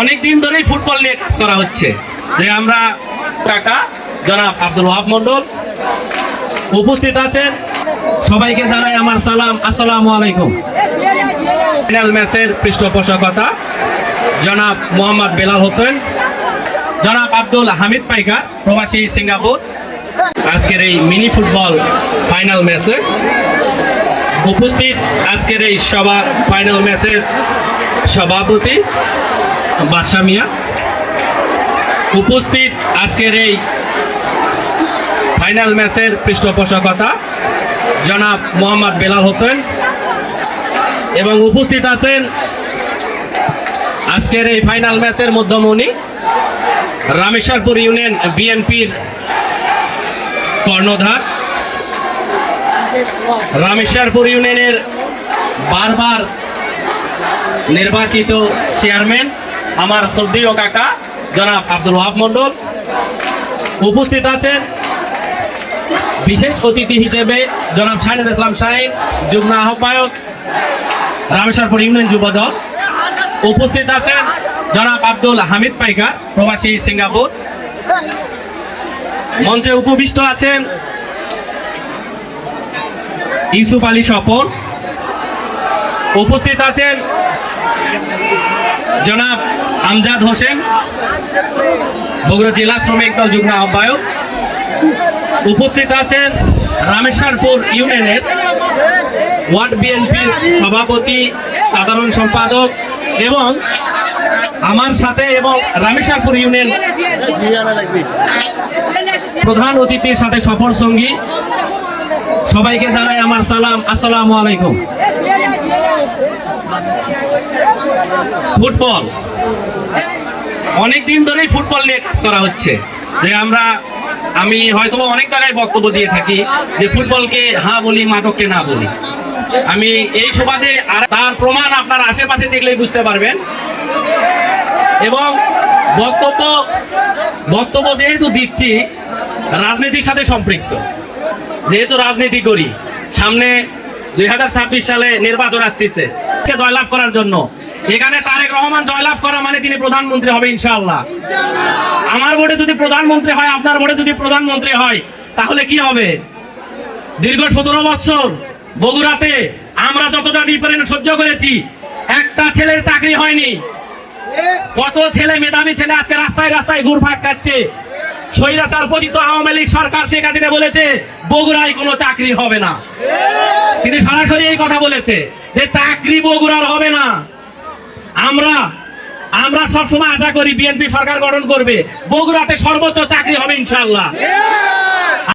অনেক দিন ধরেই ফুটবল নিয়ে কাজ করা হচ্ছে। যে আমরা টাকা জনাব আব্দুল ওয়াহাব মন্ডল উপস্থিত আছেন। সবাইকে জানাই আমার সালাম। আসসালামু আলাইকুম। ফাইনাল ম্যাচের পৃষ্ঠপোষকতা, জনাব মোহাম্মদ বেলাল হোসেন, জনাব আব্দুল হামিদ পাইকা প্রবাসী সিঙ্গাপুর। আজকের এই মিনি ফুটবল ফাইনাল ম্যাচে উপস্থিত আজকের এই সভা ফাইনাল ম্যাচের সভাপতি বাদশা মিয়া। উপস্থিত আজকের এই ফাইনাল ম্যাচের পৃষ্ঠপোষকতা, জনাব মোহাম্মদ বেলাল হোসেন। এবং উপস্থিত আছেন আজকের এই ফাইনাল ম্যাচের মধ্যমণি, রামেশ্বরপুর ইউনিয়ন বিএনপির কর্ণধার। রামেশ্বরপুর ইউনিয়নের বারবার নির্বাচিত চেয়ারম্যান। আমার শ্রদ্ধেয় কাকা, জনাব আব্দুল ওয়াহাব মন্ডল উপস্থিত আছেন। বিশেষ অতিথি হিসেবে জনাব শাহিনুল ইসলাম শাহিন যুগ্ম আহ্বায়ক, রামেশ্বরপুর ইউনিয়ন যুবদল উপস্থিত আছেন। জনাব আব্দুল হামিদ পাইকা প্রবাসী সিঙ্গাপুর। মঞ্চে উপবিষ্ট আছেন ইউসুফ আলী স্বপন। উপস্থিত আছেন জনাব আমজাদ হোসেন, বগুড়া জেলা শ্রমিক দল যুগ্ম আহ্বায়ক। উপস্থিত আছেন রামেশ্বরপুর ইউনিয়নের ওয়ার্ড বিএনপির সভাপতি, সাধারণ সম্পাদক এবং আমার সাথে এবং রামেশ্বরপুর ইউনিয়ন প্রধান অতিথির সাথে সফর সঙ্গী। সবাইকে জানাই আমার সালাম। আসসালামু আলাইকুম। ফুটবল। অনেক দিন ধরেই ফুটবল নিয়ে কাজ করা হচ্ছে। যে আমরা, আমি হয়তো অনেক জায়গায় বক্তব্য দিয়ে থাকি যে ফুটবলকে হা বলি, মাদককে না বলি। আমি এই সুবাদে আর তার প্রমাণ আপনার আশেপাশে দেখলেই বুঝতে পারবেন। এবং বক্তব্য বক্তব্য যেহেতু দিচ্ছি, রাজনীতির সাথে সম্পৃক্ত। যেহেতু রাজনীতি করি, সামনে দুই হাজার ছাব্বিশ সালে নির্বাচন আসতেছে। জয়লাভ করার জন্য এখানে তারেক রহমান জয়লাভ করা মানে তিনি প্রধানমন্ত্রী হবে ইনশাআল্লাহ। আমার ভোটে যদি প্রধানমন্ত্রী হয় আপনার ভোটে যদি প্রধানমন্ত্রী হয় তাহলে কি হবে? দীর্ঘ সতেরো বছর বগুড়াতে আমরা যতটা ডিফারেন্ট সহ্য করেছি একটা ছেলের চাকরি হয়নি। কত ছেলে মেধাবী ছেলে আজকে রাস্তায় রাস্তায় ঘুরপাক কাটছে স্বৈরাচার পতিত আওয়ামী লীগ সরকার শেখ হাসিনা বলেছে বগুড়ায় কোনো চাকরি হবে না। তিনি সরাসরি এই কথা বলেছে যে চাকরি বগুড়ার হবে না। আমরা আমরা সবসময় আশা করি বিএনপি সরকার গঠন করবে। বগুড়াতে সর্বোচ্চ চাকরি হবে ইনশাল্লাহ